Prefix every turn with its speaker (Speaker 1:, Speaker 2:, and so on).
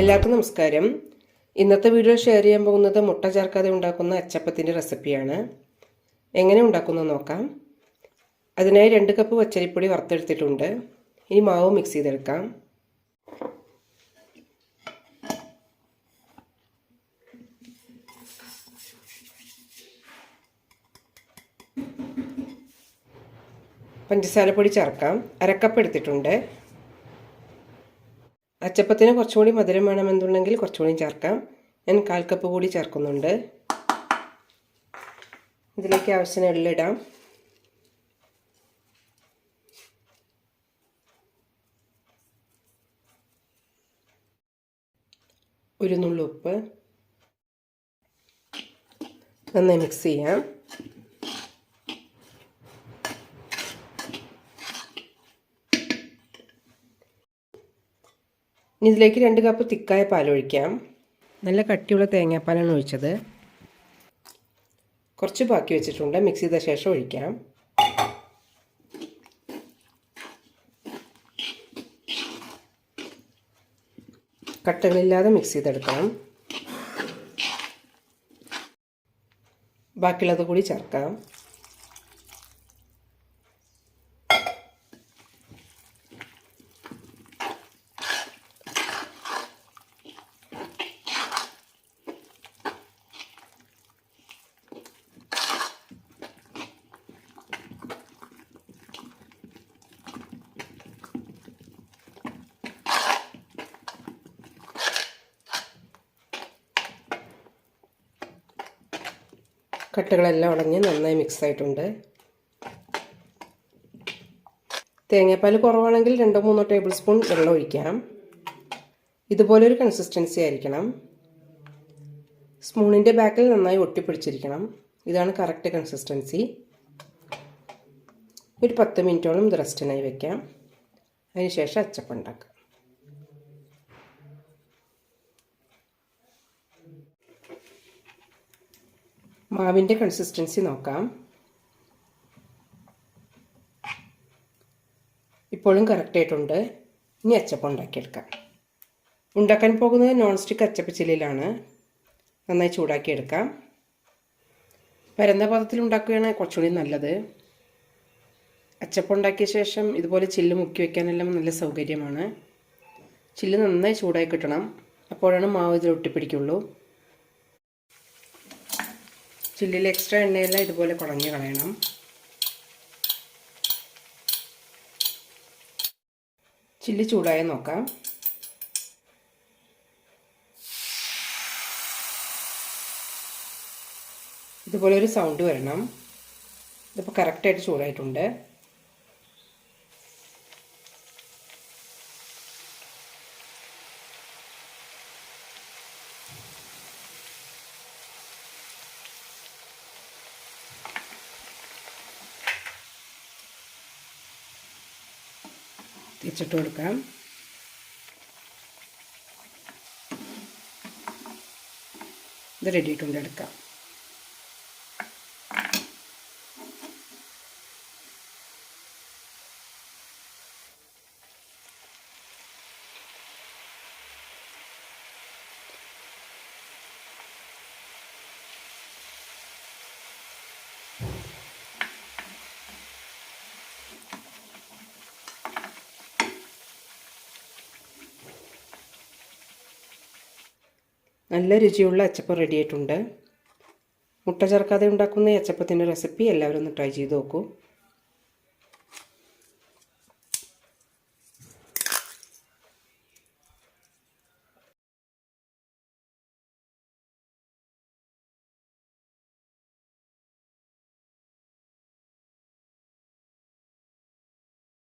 Speaker 1: എല്ലാവർക്കും നമസ്കാരം. ഇന്നത്തെ വീഡിയോ ഷെയർ ചെയ്യാൻ പോകുന്നത് മുട്ട ചേർക്കാതെ ഉണ്ടാക്കുന്ന അച്ചപ്പത്തിന്റെ റെസിപ്പിയാണ് എങ്ങനെ ഉണ്ടാക്കുന്നത് നോക്കാം. അതിനായി രണ്ട് കപ്പ് പച്ചരിപ്പൊടി വറുത്തെടുത്തിട്ടുണ്ട്. ഇനി മാവ് മിക്സ് ചെയ്തെടുക്കാം. പഞ്ചസാരപ്പൊടി ചേർക്കാം. അരക്കപ്പ് എടുത്തിട്ടുണ്ട്. അച്ചപ്പത്തിന് കുറച്ചുകൂടി മധുരം വേണമെന്നുണ്ടെങ്കിൽ കുറച്ചുകൂടി ചേർക്കാം. ഞാൻ കാൽ കപ്പ് കൂടി ചേർക്കുന്നുണ്ട്. ഇതിലേക്ക് ആവശ്യത്തിന് എള്ളിടാം ഒരു നുള്ളുപ്പ് നന്നായി മിക്സ് ചെയ്യാം. ഇനി ഇതിലേക്ക് രണ്ട് കപ്പ് തിക്കായ പാലൊഴിക്കാം നല്ല കട്ടിയുള്ള തേങ്ങാപ്പാലാണ് ഒഴിച്ചത്. കുറച്ച് ബാക്കി വെച്ചിട്ടുണ്ട്. മിക്സ് ചെയ്ത ശേഷം ഒഴിക്കാം. കട്ടകളില്ലാതെ മിക്സ് ചെയ്തെടുക്കണം. ബാക്കിയുള്ളത് കൂടി ചേർക്കാം. കട്ടകളെല്ലാം ഉടഞ്ഞ് നന്നായി മിക്സ് ആയിട്ടുണ്ട്. തേങ്ങാപ്പാൽ കുറവാണെങ്കിൽ രണ്ടോ മൂന്നോ ടേബിൾ സ്പൂൺ വെള്ളം ഒഴിക്കാം. ഇതുപോലൊരു കൺസിസ്റ്റൻസി ആയിരിക്കണം. സ്പൂണിന്റെ ബാക്കിൽ നന്നായി ഒട്ടിപ്പിടിച്ചിരിക്കണം. ഇതാണ് കറക്റ്റ് കൺസിസ്റ്റൻസി ഒരു പത്ത് മിനിറ്റോളം ഇത് റെസ്റ്റിനായി വെക്കാം. അതിനുശേഷം അച്ചപ്പം ഉണ്ടാക്കാം. മാവിന്റെ കൺസിസ്റ്റൻസി നോക്കാം. ഇപ്പോഴും കറക്റ്റായിട്ടുണ്ട് ഇനി അച്ചപ്പം ഉണ്ടാക്കിയെടുക്കാം. ഉണ്ടാക്കാൻ പോകുന്നത് നോൺ സ്റ്റിക്ക് അച്ചപ്പച്ചില്ലിലാണ് നന്നായി ചൂടാക്കിയെടുക്കാം. പരന്ന പാത്രത്തിൽ ഉണ്ടാക്കുകയാണ് കുറച്ചുകൂടി നല്ലത്. അച്ചപ്പം ഉണ്ടാക്കിയ ശേഷം ഇതുപോലെ ചില്ല് മുക്കി വയ്ക്കാനെല്ലാം നല്ല സൗകര്യമാണ്. ചില്ല് നന്നായി ചൂടായി കിട്ടണം. അപ്പോഴാണ് മാവ് ഇതിൽ ഒട്ടിപ്പിടിക്കുള്ളൂ ചില്ലിൽ എക്സ്ട്രാ എണ്ണയെല്ലാം ഇതുപോലെ കുറഞ്ഞു കളയണം. ചില്ലി ചൂടായി നോക്കാം. ഇതുപോലെ ഒരു സൗണ്ട് വരണം. ഇതിപ്പോൾ കറക്റ്റായിട്ട് ചൂടായിട്ടുണ്ട്. തിരിച്ചിട്ട് കൊടുക്കാം. ഇത് റെഡി ആയിട്ടുണ്ട്. എടുക്കാം. നല്ല രുചിയുള്ള അച്ചപ്പം റെഡി ആയിട്ടുണ്ട്. മുട്ട ചേർക്കാതെ ഉണ്ടാക്കുന്ന ഈ അച്ചപ്പത്തിന്റെ റെസിപ്പി എല്ലാവരും ഒന്ന് ട്രൈ ചെയ്ത് നോക്കൂ.